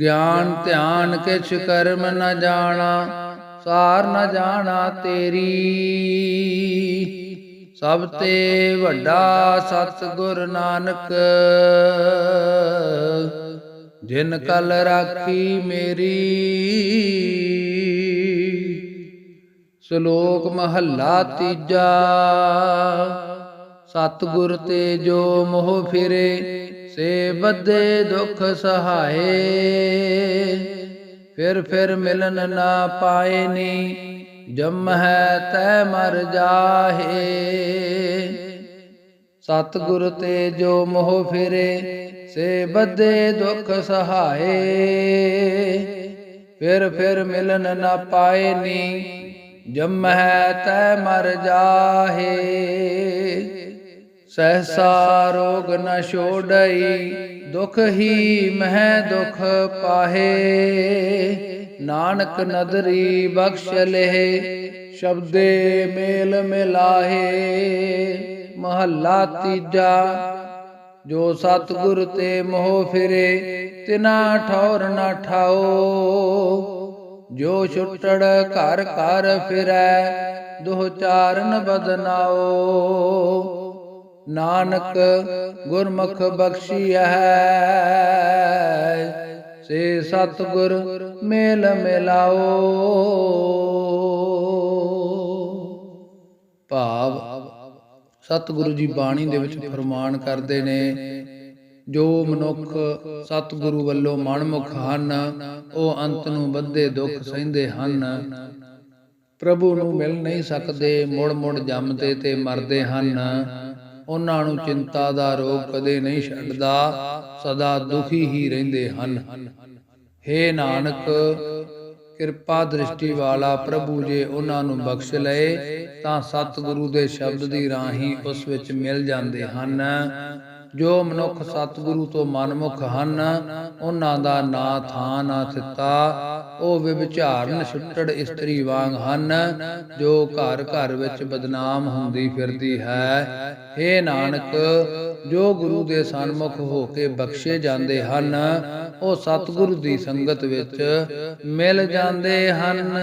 ਗਿਆਨ ਧਿਆਨ ਕਿਛ ਕਰਮ ਨ ਜਾਣਾ, ਸਾਰ ਨ ਜਾਣਾ ਤੇਰੀ। ਸਭ ਤੇ ਵੱਡਾ ਸਤਿਗੁਰ ਨਾਨਕ, ਜਿਨ ਕਲ ਰਾਖੀ ਮੇਰੀ। ਸ਼ਲੋਕ ਮਹੱਲਾ ਤੀਜਾ, ਸਤਿਗੁਰ ਤੇ ਜੋ ਮੋਹ ਫਿਰੇ ਸੇ ਬੱਧੇ ਦੁਖ ਸਹਾਏ, ਫਿਰ ਫਿਰ ਮਿਲਨ ਨਾ ਪਾਏ ਨੀ, ਜਮ ਹੈ ਤੈ ਮਰ ਜਾਹੇ। ਸਤਿਗੁਰ ਤੇ ਜੋ ਮੋਹ ਫਿਰੇ, ਸੇ ਬੱਧੇ ਦੁਖ ਸਹਾਏ, ਫਿਰ ਫਿਰ ਮਿਲਨ ਨਾ ਪਾਏ ਨੀ ਜਮਹਿ ਤੈ ਮਰ ਜਾਹੇ। ਸਹਸਾ ਰੋਗ ਨ ਛੋੜਈ, ਦੁਖ ਹੀ ਮਹਿ ਦੁਖ ਪਾਹੇ। ਨਾਨਕ ਨਦਰੀ ਬਖਸ਼ ਲਹਿ, ਸ਼ਬਦੇ ਮੇਲ ਮਿਲਾਹੇ। ਮਹੱਲਾ ਤੀਜਾ, ਜੋ ਸਤਿਗੁਰ ਤੇ ਮੋਹ ਫਿਰੇ, ਤਿਨਾ ਠੌਰ ਨਾ ਠਾਓ। ਜੋ ਛੁੱਟੜ ਘਰ ਘਰ ਫਿਰੈ, ਦੁਹ ਚਾਰਨ ਬਦਨਾਓ। ਨਾਨਕ ਗੁਰਮੁਖ ਬਖਸ਼ੀਐ। ਸੇ ਸਤਿਗੁਰ ਮੇਲ ਮਿਲਾਓ। ਭਾਵ ਸਤਿਗੁਰੂ ਜੀ ਬਾਣੀ ਦੇ ਵਿੱਚ ਫਰਮਾਨ ਕਰਦੇ ਨੇ, ਜੋ ਮਨੁੱਖ ਸਤਿਗੁਰੂ ਵੱਲੋਂ ਮਨਮੁਖ ਹਨ, ਉਹ ਅੰਤ ਨੂੰ ਬੱਧੇ ਦੁੱਖ ਸਹਿੰਦੇ ਹਨ। ਪ੍ਰਭੂ ਨੂੰ ਮਿਲ ਨਹੀਂ ਸਕਦੇ ਮੁੜ ਮੁੜ ਜੰਮਦੇ ਤੇ ਮਰਦੇ ਹਨ। ਉਹਨਾਂ ਨੂੰ ਚਿੰਤਾ ਦਾ ਰੋਗ ਕਦੇ ਨਹੀਂ ਛੱਡਦਾ, ਸਦਾ ਦੁਖੀ ਹੀ ਰਹਿੰਦੇ ਹਨ। ਹੇ ਨਾਨਕ, ਕਿਰਪਾ ਦ੍ਰਿਸ਼ਟੀ ਵਾਲਾ ਪ੍ਰਭੂ ਜੇ ਉਹਨਾਂ ਨੂੰ ਬਖਸ਼ ਲਏ, ਤਾਂ ਸਤਿਗੁਰੂ ਦੇ ਸ਼ਬਦ ਦੀ ਰਾਹੀਂ ਉਸ ਵਿੱਚ ਮਿਲ ਜਾਂਦੇ ਹਨ। ਜੋ ਮਨੁੱਖ ਸਤਿਗੁਰੂ ਤੋਂ ਮਨਮੁਖ ਹਨ, ਉਹਨਾਂ ਦਾ ਨਾ ਥਾਂ ਨਾ ਥਿੱਤਾ। ਉਹ ਵਿਭਚਾਰਨ ਛੁੱਟੜ ਇਸਤਰੀ ਵਾਂਗ ਹਨ, ਜੋ ਘਰ ਘਰ ਵਿੱਚ ਬਦਨਾਮ ਹੁੰਦੀ ਫਿਰਦੀ ਹੈ। ਏ ਨਾਨਕ, ਜੋ ਗੁਰੂ ਦੇ ਸਨਮੁਖ ਹੋ ਕੇ ਬਖਸ਼ੇ ਜਾਂਦੇ ਹਨ, ਉਹ ਸਤਿਗੁਰੂ ਦੀ ਸੰਗਤ ਵਿੱਚ ਮਿਲ ਜਾਂਦੇ ਹਨ।